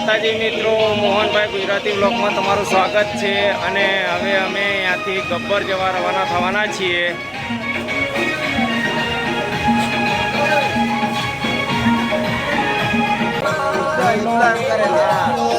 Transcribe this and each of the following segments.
માતાજી, મિત્રો, મોહનભાઈ ગુજરાતી બ્લોગમાં તમારું સ્વાગત છે અને હવે અમે અહીંયાથી ગબ્બર જવા રવાના થવાના છીએ. તૈયારી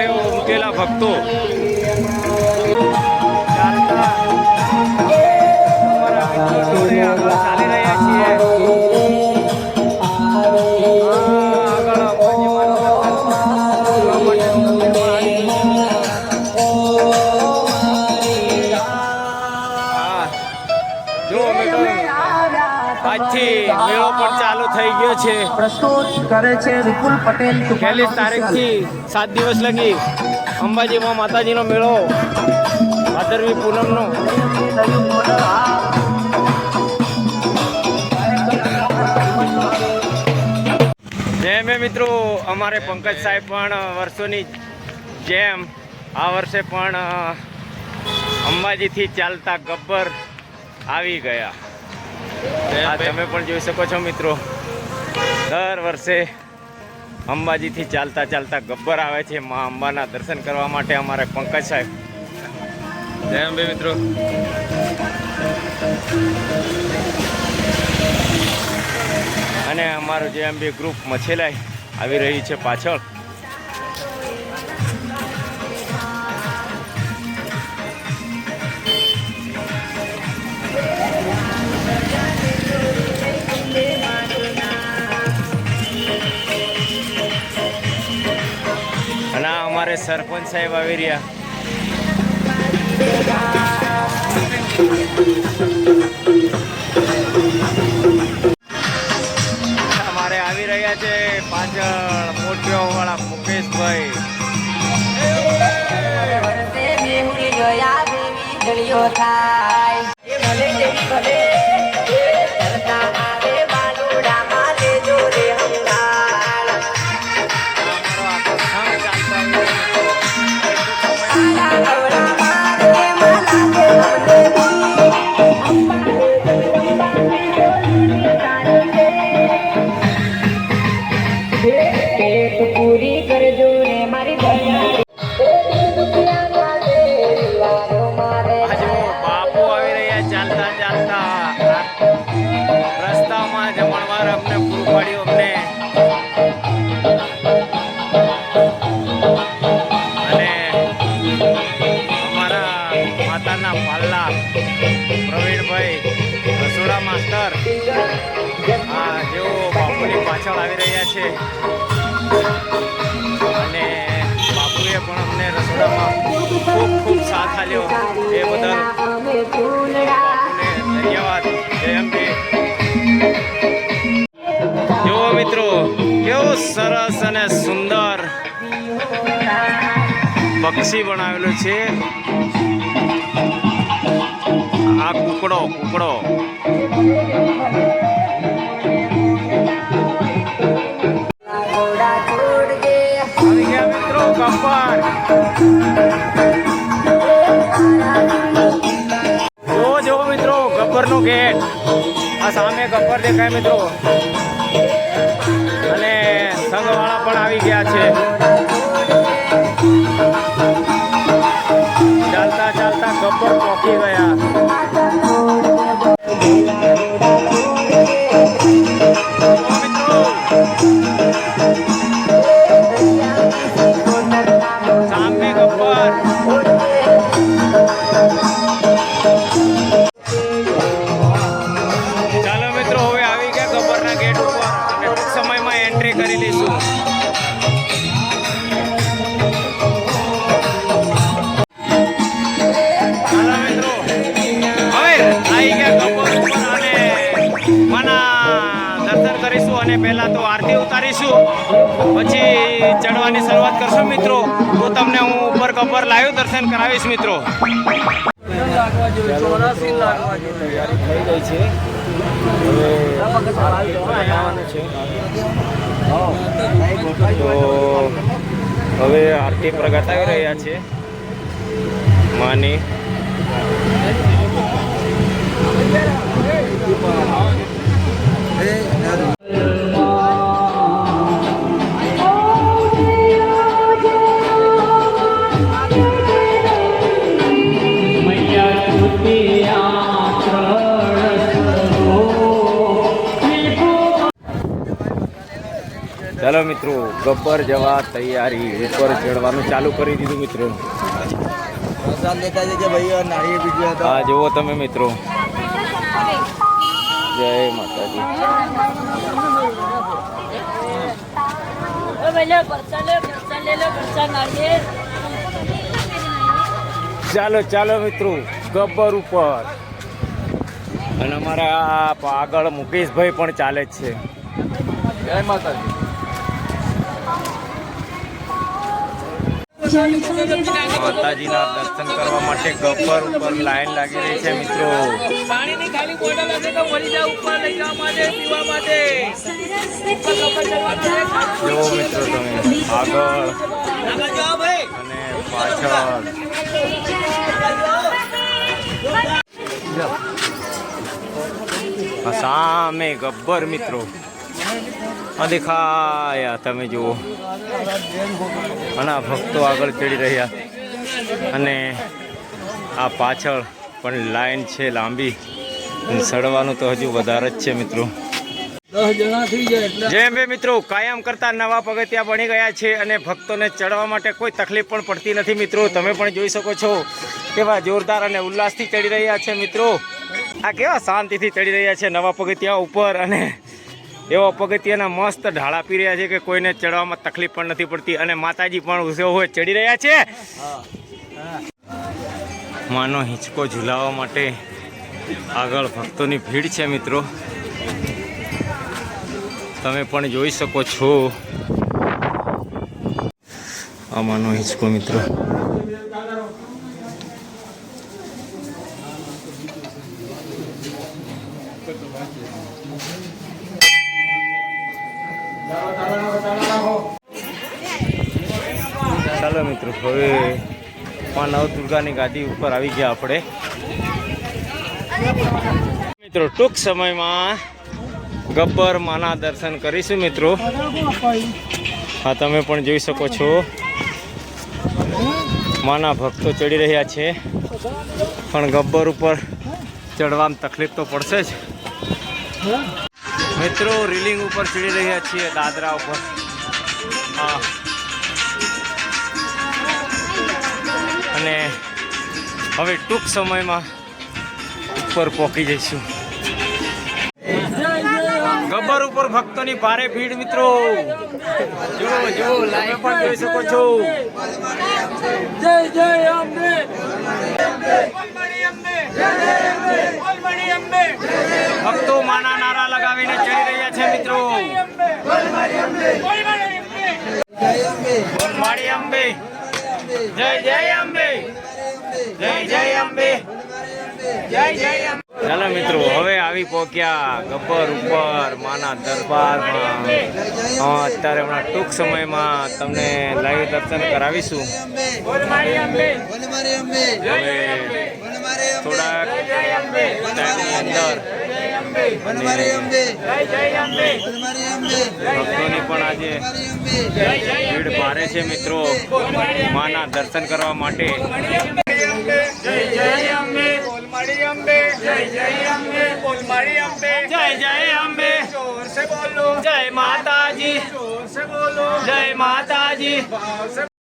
કરવા માટે ઉમટેલા ચાલી જુઓ મિત્રો આજથી મેળો પણ થઈ ગયો છે. પ્રસ્તુત કરે છે વિપુલ પટેલ પહેલી તારીખથી સાત દિવસ લગી અંબાજીમાં માતાજીનો મેળો ભાદરવી પૂનમનો. જેમ એ મિત્રો અમારે પંકજ સાહેબ પણ વર્ષોની જેમ આ વર્ષે પણ અંબાજીથી ચાલતા ગબ્બર આવી ગયા. તમે પણ જોઈ શકો છો મિત્રો. દર વર્ષે અંબાજીથી ચાલતા ચાલતા ગબ્બર આવે છે. મા અંબાના દર્શન કરવા માટે અમારે પંકજ સાહેબ. જય અંબે મિત્રો. અને અમારું જે અંબે ગ્રુપ મછેલાઈ આવી રહ્યું છે પાછળ. અમારે સરપંચ સાહેબ આવી રહ્યા અમારે આવી રહ્યા છે પાછળ માસ્ટર આ જેઓ બાપુની પાછળ આવી રહ્યા છે. અને બાપુએ પણ અમને રસોડામાં ખૂબ ખૂબ સાથ આપ્યો. એ બદલ ધન્યવાદ. જય મિત્રો, કેવું સરસ અને સુંદર પક્ષી બનાવેલું છે. આ કુકડો કુકડો. આવી ગયા મિત્રો ગબ્બર જો મિત્રો ગબ્બરનો ગેટ. આ સામે ગબ્બર દેખાય મિત્રો. અને સંઘવાળા પણ આવી ગયા છે. પહેલા તો આરતી ઉતારીશું. પછી ચડવાની શરૂઆત કરશું મિત્રો. તો તમને હું ઉપર કપર લાઈવ દર્શન કરાવીશ મિત્રો. હવે આરતી પ્રગટાવી રહ્યા છે. માની. ચાલો મિત્રો ગબ્બર જવા તૈયારી ઉપર ચડવાનું ચાલુ કરી દીધું મિત્રો. આ જુઓ તમે મિત્રો. જય માતાજી. ચાલો ચાલો મિત્રો ગબ્બર ઉપર. અને અમારા આગળ મુકેશભાઈ પણ ચાલે છે. જય માતાજી. માતાજીના દર્શન કરવા માટે ગબ્બર ઉપર લાઈન લાગી રહી છે મિત્રો. પાણીની ખાલી બોટલ હશે તો મરી જાવ ઉપર લઈ જવા માટે પીવા માટે. ઉપર લોકો જવાનું છે. જુઓ મિત્રો તમે આગળ અને પાછળ. સામે ગબ્બર મિત્રો. આ દેખાયા તમે જુઓ. ઘણા ભક્તો આગળ ચડી રહ્યા. અને આ પાછળ પણ લાઈન છે લાંબી. સડવાનું તો હજુ વધારે જ છે મિત્રો. જય બે મિત્રો. કાયમ કરતા નવા પગથિયા બની ગયા છે અને ભક્તોને ચડવા માટે કોઈ તકલીફ પણ પડતી નથી મિત્રો. તમે પણ જોઈ શકો છો કેવા જોરદાર અને ઉલ્લાસથી ચડી રહ્યા છે મિત્રો. આ કેવા શાંતિથી ચડી રહ્યા છે નવા પગથિયા ઉપર અને એવા પગથિયાના મસ્ત ઢાળા પી રહ્યા છે કે કોઈને ચડવામાં તકલીફ પણ નથી પડતી અને માતાજી પણ ઉત્સવ હોય ચડી રહ્યા છે. માનો હિંચકો ઝુલાવવા માટે આગળ ભક્તોની ભીડ છે મિત્રો. તમે પણ જોઈ શકો છો. આ માનો હિંચકો મિત્રો. ચાલો મિત્રો, હવે માં નવ દુર્ગાની ગાડી ઉપર આવી ગયા આપણે. મિત્રો, ટૂંક સમયમાં ગબ્બર માના દર્શન કરીશું મિત્રો. હા, તમે પણ જોઈ શકો છો. માના ભક્તો ચડી રહ્યા છે. પણ ગબ્બર ઉપર ચડવામાં તકલીફ તો પડશે જ. મિત્રો, રીલિંગ ઉપર ચડી રહ્યા છીએ દાદરા ઉપર. હા. હવે ટૂંક સમયમાં ઉપર પહોંચી જઈશું. ગબ્બર ઉપર ભક્તોની ભારે ભીડ, મિત્રો. જો જો પણ જોઈ શકો છો. ભક્તો માના નારા લગાવીને ચડી રહ્યા છે, મિત્રો. બોલ અંબે. જય જય ચાલો મિત્રો હવે આવી પહોંચ્યા ગબ્બર ઉપર માના દરબારમાં. હા અત્યારે હમણાં ટૂંક સમયમાં તમને લાઈવ દર્શન કરાવીશું. બોલ મારી હવે થોડાક ટાઈમની અંદર વનમારી અંબે. જય જય અંબે. વનમારી અંબે. ભક્તોની પણ આજે ભીડ ભારે છે મિત્રો. માના દર્શન કરવા માટે. જય જય અંબે. બોલમાડી અંબે. જય જય અંબે. બોલમાડી અંબે. જય જય અંબે. જોર સે બોલો. જય માતાજી. જોર સે બોલો. જય માતાજી.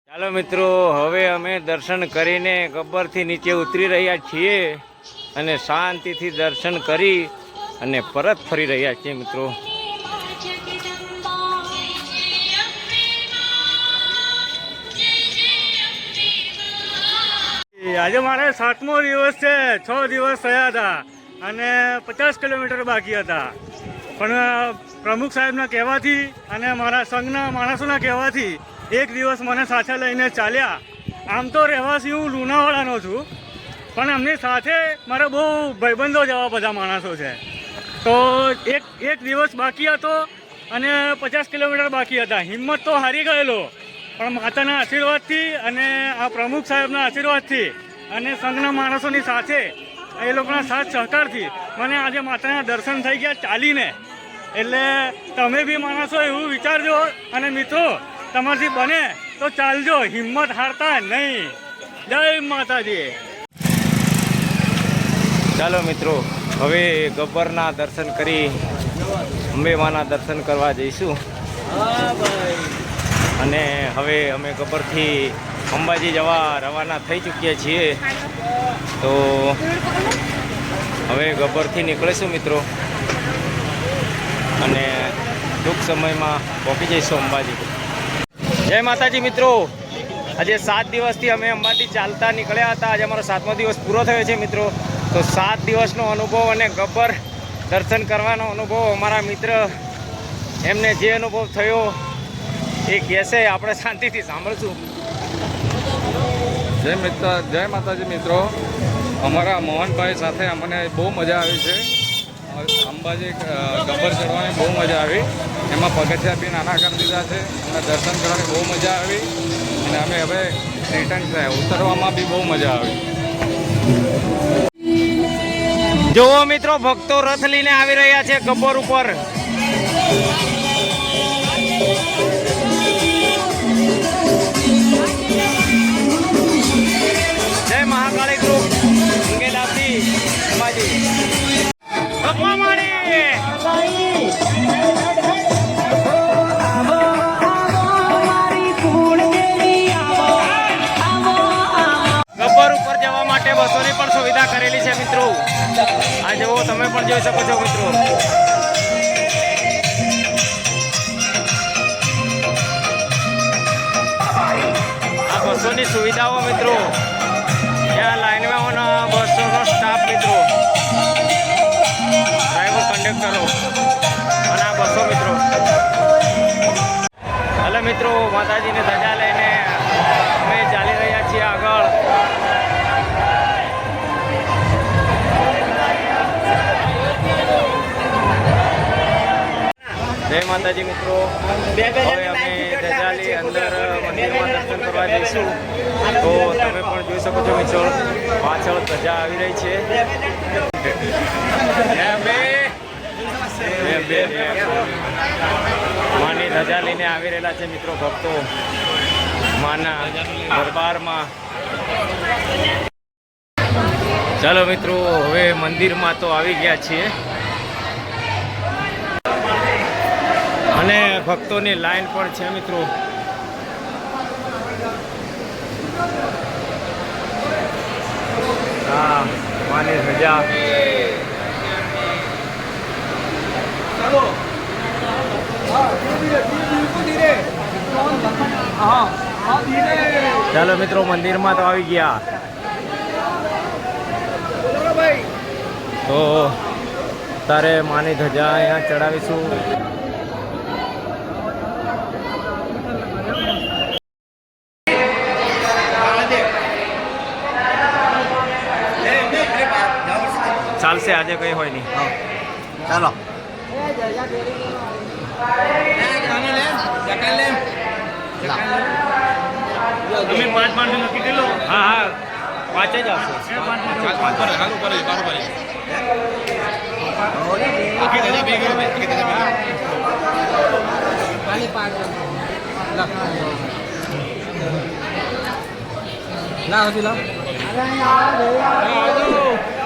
ચાલો મિત્રો હવે અમે દર્શન કરીને ગબ્બરથી નીચે ઉતરી રહ્યા છીએ અને શાંતિથી દર્શન કરી અને પરત ફરી રહ્યા છીએ મિત્રો. આજે મારે સાતમો દિવસ છે, છ દિવસ થયા હતા અને પચાસ કિલોમીટર બાકી હતા. પણ પ્રમુખ સાહેબના કહેવાથી અને મારા સંઘના માણસોના કહેવાથી એક દિવસ મને સાથે લઈને ચાલ્યા. આમ તો રહેવાસી હું લુણાવાડાનો છું, પણ એમની સાથે મારા બહુ ભાઈબંધો જેવા બધા માણસો છે. તો એક એક દિવસ બાકી હતો અને પચાસ કિલોમીટર બાકી હતા. હિંમત તો હારી ગયેલો, પણ માતાના આશીર્વાદથી અને આ પ્રમુખ સાહેબના આશીર્વાદથી અને સંઘના માણસોની સાથે એ લોકોના સાથ સહકારથી મને આજે માતાના દર્શન થઈ ગયા ચાલીને. એટલે તમે બી માણસો એવું વિચારજો અને મિત્રો તમારથી બને તો ચાલજો હિંમત હારતા નહીં. જય માતાજી. ચાલો મિત્રો હવે ગબ્બરના દર્શન કરી અંબે માના દર્શન કરવા જઈશું. અને હવે અમે ગબ્બરથી અંબાજી જવા રવાના થઈ ચૂક્યા છીએ. તો હવે ગબ્બરથી નીકળીશું મિત્રો. અને ટૂંક સમયમાં પહોંચી જઈશું અંબાજી. જય માતાજી મિત્રો. આજે સાત દિવસથી અમે અંબાજી ચાલતા નીકળ્યા હતા. આજે અમારો સાતમો દિવસ પૂરો થયો છે મિત્રો. તો સાત દિવસનો અનુભવ અને ગબ્બર દર્શન કરવાનો અનુભવ અમારા મિત્ર એમને જે અનુભવ થયો એ કહેશે. આપણે શાંતિથી સાંભળશું. જય મિત્ર જય માતાજી મિત્રો. અમારા મોહનભાઈ સાથે અમને બહુ મજા આવી છે. અંબાજી ગબ્બર ચડવાની બહુ મજા આવી. એમાં પગથિયા બી નાના કરી દીધા છે. અને દર્શન કરવાની બહુ મજા આવી. અને અમે હવે રિટર્ન થયા. ઉતરવામાં બી બહુ મજા આવી. જુઓ મિત્રો, ભક્તો રથ લઈને આવી રહ્યા છે ગબ્બર ઉપર. માટે બસોની પણ સુવિધા કરેલી છે, મિત્રો. આ જુઓ, તમે પણ જોઈ શકો છો, મિત્રો. આ બસોની સુવિધાઓ, મિત્રો. ત્યાં લાઈનમાં બસોનો સ્ટાફ મિત્રો. ડ્રાઈવર કંડક્ટરો અને આ બસો, મિત્રો. હલો મિત્રો, માતાજીને ધજા લઈને અમે ચાલી રહ્યા છીએ આગળ. જય માતાજી મિત્રો. હવે અમે ધજાલી અંદર મંદિરમાં દર્શન કરવા જઈશું. તો તમે પણ જોઈ શકો છો મિત્રો. પાછળ ધજા આવી રહી છે. માની ધજા લઈને આવી રહેલા છે મિત્રો ભક્તો. માના દરબારમાં. ચાલો મિત્રો હવે મંદિરમાં તો આવી ગયા છીએ. અને ભક્તોની લાઈન પણ છે મિત્રો. હા, માની ધજા ચાલો મિત્રો, મંદિરમાં તો આવી ગયા. તો તારે માની ધજા અહીંયા ચડાવીશું. 可以回你。好，加了。Nah, silam. Nah, silam.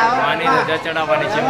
પાણી ધજા ચડાવવાની છે